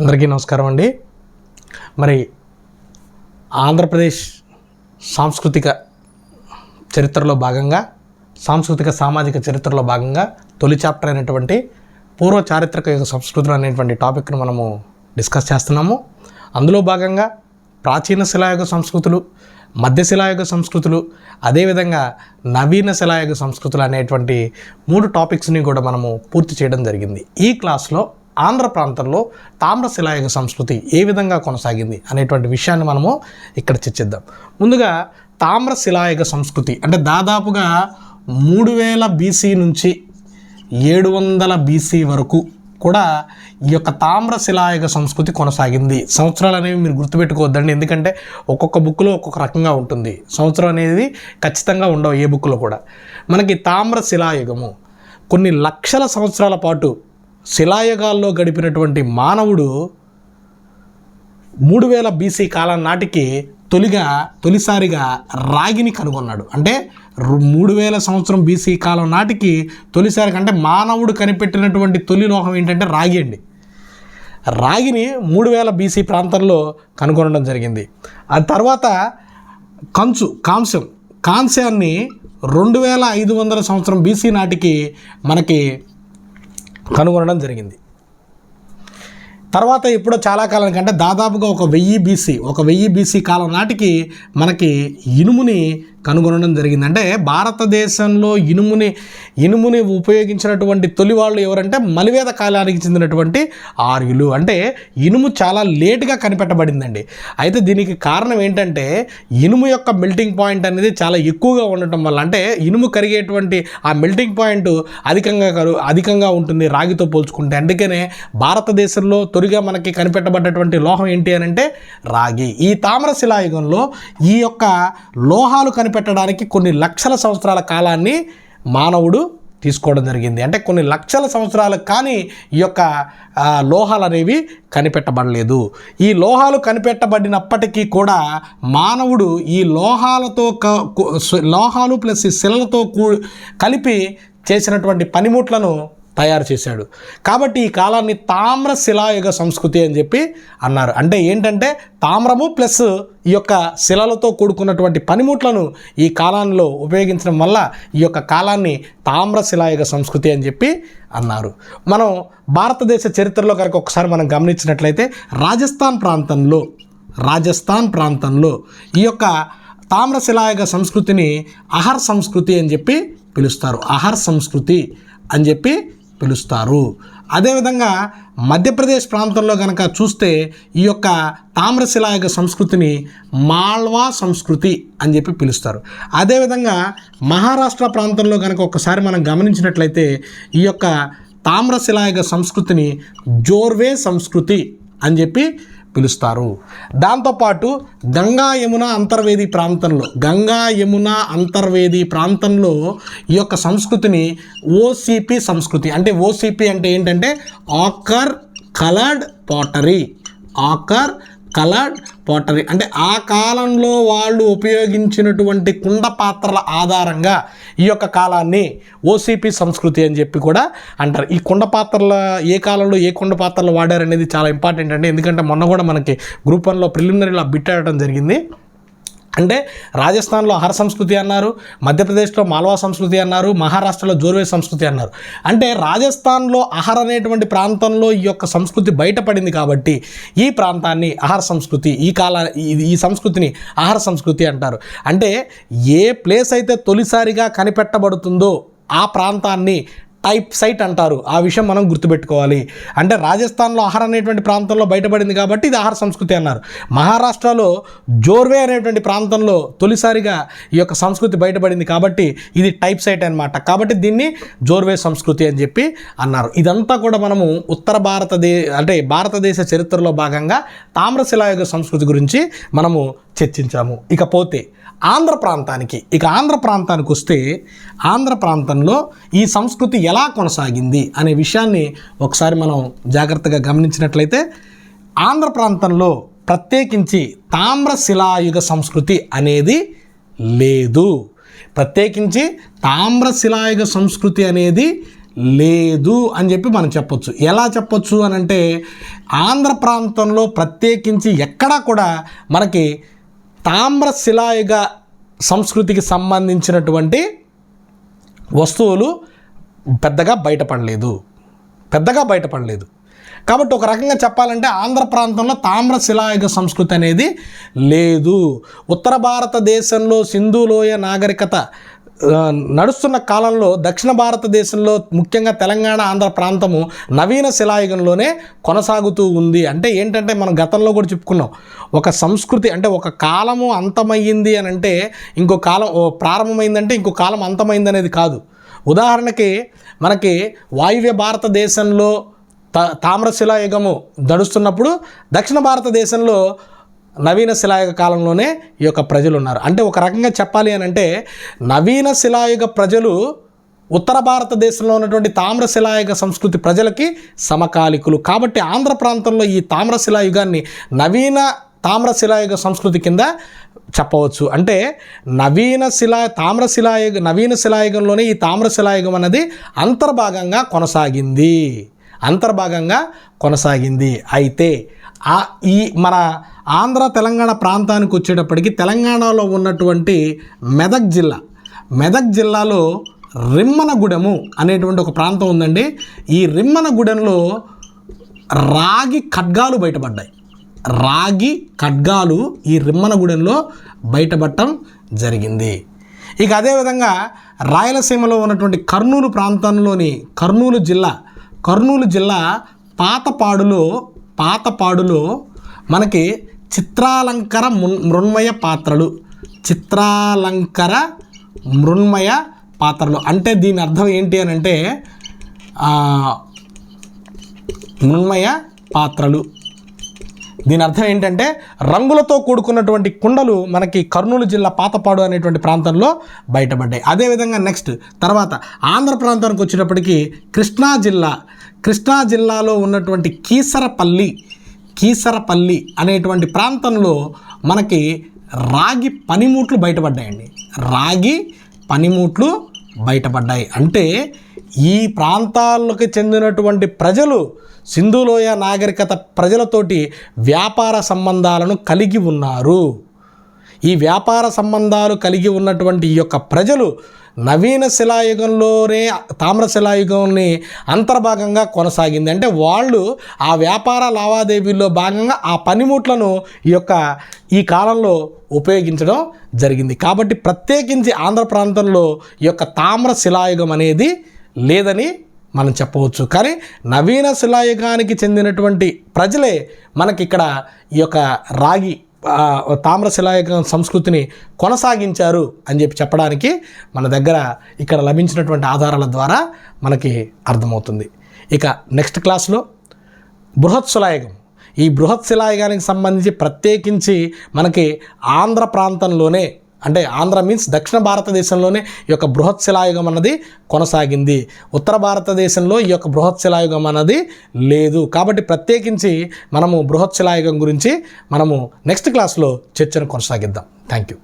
అందరికీ నమస్కారం అండి. మరి ఆంధ్రప్రదేశ్ సాంస్కృతిక చరిత్రలో భాగంగా సాంస్కృతిక సామాజిక చరిత్రలో భాగంగా తొలి చాప్టర్ అయినటువంటి పూర్వ చారిత్రక యుగ సంస్కృతులు అనేటువంటి టాపిక్ను మనము డిస్కస్ చేస్తున్నాము. అందులో భాగంగా ప్రాచీన శిలాయుగ సంస్కృతులు మధ్య శిలాయుగ సంస్కృతులు అదేవిధంగా నవీన శిలాయుగ సంస్కృతులు అనేటువంటి మూడు టాపిక్స్ని కూడా మనము పూర్తి చేయడం జరిగింది. ఈ క్లాస్లో ఆంధ్ర ప్రాంతంలో తామ్రశిలాయుగ సంస్కృతి ఏ విధంగా కొనసాగింది అనేటువంటి విషయాన్ని మనము ఇక్కడ చర్చిద్దాం. ముందుగా తామ్రశిలాయుగ సంస్కృతి అంటే దాదాపుగా మూడు వేల బీసీ నుంచి ఏడు వందల బీసీ వరకు కూడా ఈ యొక్క తామ్ర శిలాయుగ సంస్కృతి కొనసాగింది. సంవత్సరాలు అనేవి మీరు గుర్తుపెట్టుకోవద్దండి. ఎందుకంటే ఒక్కొక్క బుక్లో ఒక్కొక్క రకంగా ఉంటుంది. సంవత్సరం అనేది ఖచ్చితంగా ఉండవు ఏ బుక్లో కూడా. మనకి తామ్రశిలాయుగము కొన్ని లక్షల సంవత్సరాల పాటు శిలాయుగాల్లో గడిపినటువంటి మానవుడు మూడు వేల బీసీ కాలం నాటికి తొలిగా తొలిసారిగా రాగిని కనుగొన్నాడు. అంటే రు- మూడు వేల సంవత్సరం బీసీ కాలం నాటికి తొలిసారిగా అంటే మానవుడు కనిపెట్టినటువంటి తొలి లోహం ఏంటంటే రాగి అండి. రాగిని మూడు వేల బీసీ ప్రాంతంలో కనుగొనడం జరిగింది. ఆ తర్వాత కంచు కాంస్యం కాంస్యాన్ని రెండు వేల ఐదు వందల సంవత్సరం బీసీ నాటికి మనకి కనుగొనడం జరిగింది. తర్వాత ఎప్పుడో చాలా కాలం కంటే దాదాపుగా ఒక వెయ్యి బీసీ ఒక వెయ్యి బీసీ కాలం నాటికి మనకి ఇనుముని కనుగొనడం జరిగింది. అంటే భారతదేశంలో ఇనుముని ఇనుముని ఉపయోగించినటువంటి తొలి వాళ్ళు ఎవరంటే మలివేద కాలానికి చెందినటువంటి ఆర్యులు. అంటే ఇనుము చాలా లేటుగా కనిపెట్టబడిందండి. అయితే దీనికి కారణం ఏంటంటే ఇనుము యొక్క మెల్టింగ్ పాయింట్ అనేది చాలా ఎక్కువగా ఉండటం వల్ల అంటే ఇనుము కరిగేటువంటి ఆ మెల్టింగ్ పాయింట్ అధికంగా కరు అధికంగా ఉంటుంది రాగితో పోల్చుకుంటే. అందుకనే భారతదేశంలో తొలిగా మనకి కనిపెట్టబడ్డటువంటి లోహం ఏంటి అని అంటే రాగి. ఈ తామ్ర శిలాయుగంలో ఈ యొక్క లోహాలు పెట్టడానికి కొన్ని లక్షల సంవత్సరాల కాలాన్ని మానవుడు తీసుకోవడం జరిగింది. అంటే కొన్ని లక్షల సంవత్సరాలు కానీ ఈ యొక్క లోహాలు అనేవి కనిపెట్టబడలేదు. ఈ లోహాలు కనిపెట్టబడినప్పటికీ కూడా మానవుడు ఈ లోహాలతో లోహాలు ప్లస్ ఈ శిలలతో కూ కలిపి చేసినటువంటి పనిముట్లను తయారు చేశాడు. కాబట్టి ఈ కాలాన్ని తామ్ర శిలాయుగ సంస్కృతి అని చెప్పి అన్నారు. అంటే ఏంటంటే తామ్రము ప్లస్ ఈ యొక్క శిలలతో కూడుకున్నటువంటి పనిముట్లను ఈ కాలంలో ఉపయోగించడం వల్ల ఈ యొక్క కాలాన్ని తామ్ర శిలాయుగ సంస్కృతి అని చెప్పి అన్నారు. మనం భారతదేశ చరిత్రలో కనుక ఒకసారి మనం గమనించినట్లయితే రాజస్థాన్ ప్రాంతంలో రాజస్థాన్ ప్రాంతంలో ఈ యొక్క తామ్రశిలాయుగ సంస్కృతిని అహర్ సంస్కృతి అని చెప్పి పిలుస్తారు. అహర్ సంస్కృతి అని చెప్పి పిలుస్తారు. అదేవిధంగా మధ్యప్రదేశ్ ప్రాంతంలో కనుక చూస్తే ఈ యొక్క తామ్రశిలాయుగ సంస్కృతిని మాల్వా సంస్కృతి అని చెప్పి పిలుస్తారు. అదేవిధంగా మహారాష్ట్ర ప్రాంతంలో కనుక ఒకసారి మనం గమనించినట్లయితే ఈ యొక్క తామ్రశిలాయుగ సంస్కృతిని జోర్వే సంస్కృతి అని చెప్పి పిలుస్తారు. దాంతోపాటు గంగా యమున అంతర్వేది ప్రాంతంలో గంగా యమున అంతర్వేది ప్రాంతంలో ఈ యొక్క సంస్కృతిని ఓసిపి సంస్కృతి అంటే ఓసిపి అంటే ఏంటంటే ochre coloured pottery. Ochre coloured pottery అంటే ఆ కాలంలో వాళ్ళు ఉపయోగించినటువంటి కుండ పాత్రల ఆధారంగా ఈ యొక్క కాలాన్ని ఓసీపీ సంస్కృతి అని చెప్పి కూడా అంటారు. ఈ కుండ పాత్రల ఏ కాలంలో ఏ కుండ పాత్రలు వాడారనేది చాలా ఇంపార్టెంట్ అండి. ఎందుకంటే మొన్న కూడా మనకి గ్రూప్ వన్లో ప్రిలిమినరీలో బిట్ ఆడటం జరిగింది. అంటే రాజస్థాన్లో ఆహార సంస్కృతి అన్నారు మధ్యప్రదేశ్లో మాల్వా సంస్కృతి అన్నారు మహారాష్ట్రలో జోర్వే సంస్కృతి అన్నారు. అంటే రాజస్థాన్లో ఆహార అనేటువంటి ప్రాంతంలో ఈ యొక్క సంస్కృతి బయటపడింది కాబట్టి ఈ ప్రాంతాన్ని ఆహార సంస్కృతి ఈ కాల ఈ- ఈ సంస్కృతిని ఆహార సంస్కృతి అంటారు. అంటే ఏ ప్లేస్ అయితే తొలిసారిగా కనిపెట్టబడుతుందో ఆ ప్రాంతాన్ని టైప్ సైట్ అంటారు. ఆ విషయం మనం గుర్తుపెట్టుకోవాలి. అంటే రాజస్థాన్లో ఆహార అనేటువంటి ప్రాంతంలో బయటపడింది కాబట్టి ఇది ఆహార సంస్కృతి అన్నారు. మహారాష్ట్రలో జోర్వే అనేటువంటి ప్రాంతంలో తొలిసారిగా ఈ యొక్క సంస్కృతి బయటపడింది కాబట్టి ఇది టైప్ సైట్ అన్నమాట. కాబట్టి దీన్ని జోర్వే సంస్కృతి అని చెప్పి అన్నారు. ఇదంతా కూడా మనము ఉత్తర భారతదే అంటే భారతదేశ చరిత్రలో భాగంగా తామ్రశిలాయుగ సంస్కృతి గురించి మనము చర్చించాము. ఇకపోతే ఆంధ్ర ప్రాంతానికి ఇక ఆంధ్ర ప్రాంతానికి వస్తే ఆంధ్ర ప్రాంతంలో ఈ సంస్కృతి ఎలా కొనసాగింది అనే విషయాన్ని ఒకసారి మనం జాగ్రత్తగా గమనించినట్లయితే ఆంధ్ర ప్రాంతంలో ప్రత్యేకించి తామ్రశిలాయుగ సంస్కృతి అనేది లేదు. ప్రత్యేకించి తామ్రశిలాయుగ సంస్కృతి అనేది లేదు అని చెప్పి మనం చెప్పొచ్చు. ఎలా చెప్పొచ్చు అని అంటే ఆంధ్ర ప్రాంతంలో ప్రత్యేకించి ఎక్కడా కూడా మనకి తామ్రశిలాయుగ సంస్కృతికి సంబంధించినటువంటి వస్తువులు పెద్దగా బయటపడలేదు. పెద్దగా బయటపడలేదు. కాబట్టి ఒక రకంగా చెప్పాలంటే ఆంధ్ర ప్రాంతంలో తామ్రశిలాయుగ సంస్కృతి అనేది లేదు. ఉత్తర భారతదేశంలో సింధు లోయ నాగరికత నడుస్తున్న కాలంలో దక్షిణ భారతదేశంలో ముఖ్యంగా తెలంగాణ ఆంధ్ర ప్రాంతము నవీన శిలాయుగంలోనే కొనసాగుతూ ఉంది. అంటే ఏంటంటే మనం గతంలో కూడా చెప్పుకున్నాం. ఒక సంస్కృతి అంటే ఒక కాలము అంతమయ్యింది అని అంటే ఇంకో కాలం ఓ ప్రారంభమైందంటే ఇంకో కాలం అంతమైంది అనేది కాదు. ఉదాహరణకి మనకి వాయువ్య భారతదేశంలో త తామ్రశిలాయుగము నడుస్తున్నప్పుడు దక్షిణ భారతదేశంలో నవీన శిలాయుగ కాలంలోనే ఈ యొక్క ప్రజలు ఉన్నారు. అంటే ఒక రకంగా చెప్పాలి అని అంటే నవీన శిలాయుగ ప్రజలు ఉత్తర భారతదేశంలో ఉన్నటువంటి తామ్రశిలాయుగ సంస్కృతి ప్రజలకి సమకాలికులు. కాబట్టి ఆంధ్ర ప్రాంతంలో ఈ తామ్రశిలాయుగాన్ని నవీన తామ్రశిలాయుగ సంస్కృతి కింద చెప్పవచ్చు. అంటే నవీన శిలా తామ్రశిలాయుగ నవీన శిలాయుగంలోనే ఈ తామ్రశిలాయుగం అనేది అంతర్భాగంగా కొనసాగింది. అంతర్భాగంగా కొనసాగింది. అయితే ఆ ఈ మన ఆంధ్ర తెలంగాణ ప్రాంతానికి వచ్చేటప్పటికి తెలంగాణలో ఉన్నటువంటి మెదక్ జిల్లా. మెదక్ జిల్లాలో రిమ్మనగూడెము అనేటువంటి ఒక ప్రాంతం ఉందండి. ఈ రిమ్మనగూడెంలో రాగి ఖడ్గాలు బయటపడ్డాయి. రాగి ఖడ్గాలు ఈ రిమ్మనగూడెంలో బయటపడటం జరిగింది. ఇక అదేవిధంగా రాయలసీమలో ఉన్నటువంటి కర్నూలు ప్రాంతంలోని కర్నూలు జిల్లా కర్నూలు జిల్లా పాతపాడులో పాతపాడులో మనకి చిత్రాలంకర మృణ్మయ పాత్రలు. చిత్రాలంకర మృణ్మయ పాత్రలు. అంటే దీని అర్థం ఏంటి అని అంటే మృణ్మయ పాత్రలు. దీని అర్థం ఏంటంటే రంగులతో కూడుకున్నటువంటి కుండలు మనకి కర్నూలు జిల్లా పాతపాడు అనేటువంటి ప్రాంతంలో బయటపడ్డాయి. అదేవిధంగా నెక్స్ట్ తర్వాత ఆంధ్ర ప్రాంతానికి వచ్చేటప్పటికి కృష్ణా జిల్లా కృష్ణా జిల్లాలో ఉన్నటువంటి కీసరపల్లి కీసరపల్లి అనేటువంటి ప్రాంతంలో మనకి రాగి పనిముట్లు బయటపడ్డాయండి. రాగి పనిముట్లు బయటపడ్డాయి. అంటే ఈ ప్రాంతాలకు చెందినటువంటి ప్రజలు సింధులోయ నాగరికత ప్రజలతోటి వ్యాపార సంబంధాలను కలిగి ఉన్నారు. ఈ వ్యాపార సంబంధాలు కలిగి ఉన్నటువంటి ఈ యొక్క ప్రజలు నవీన శిలాయుగంలోనే తామ్ర శిలాయుగంని అంతర్భాగంగా కొనసాగింది. అంటే వాళ్ళు ఆ వ్యాపార లావాదేవీల్లో భాగంగా ఆ పనిముట్లను ఈ యొక్క ఈ కాలంలో ఉపయోగించడం జరిగింది. కాబట్టి ప్రత్యేకించి ఆంధ్ర ప్రాంతంలో ఈ యొక్క తామ్ర శిలాయుగం అనేది లేదని మనం చెప్పవచ్చు. కానీ నవీన శిలాయుగానికి చెందినటువంటి ప్రజలే మనకి ఇక్కడ ఈ యొక్క రాగి తామ్రశిలాయుగ సంస్కృతిని కొనసాగించారు అని చెప్పి చెప్పడానికి మన దగ్గర ఇక్కడ లభించినటువంటి ఆధారాల ద్వారా మనకి అర్థమవుతుంది. ఇక నెక్స్ట్ క్లాస్లో బృహత్ శిలాయుగం. ఈ బృహత్ శిలాయుగానికి సంబంధించి ప్రత్యేకించి మనకి ఆంధ్ర ప్రాంతంలోనే అంటే ఆంధ్ర మీన్స్ దక్షిణ భారతదేశంలోనే ఈ యొక్క బృహత్ శిలాయుగం అన్నది కొనసాగింది. ఉత్తర భారతదేశంలో ఈ యొక్క బృహత్ శిలాయుగం అన్నది లేదు. కాబట్టి ప్రత్యేకించి మనము బృహత్ శిలాయుగం గురించి మనము నెక్స్ట్ క్లాస్లో చర్చను కొనసాగిద్దాం. Thank you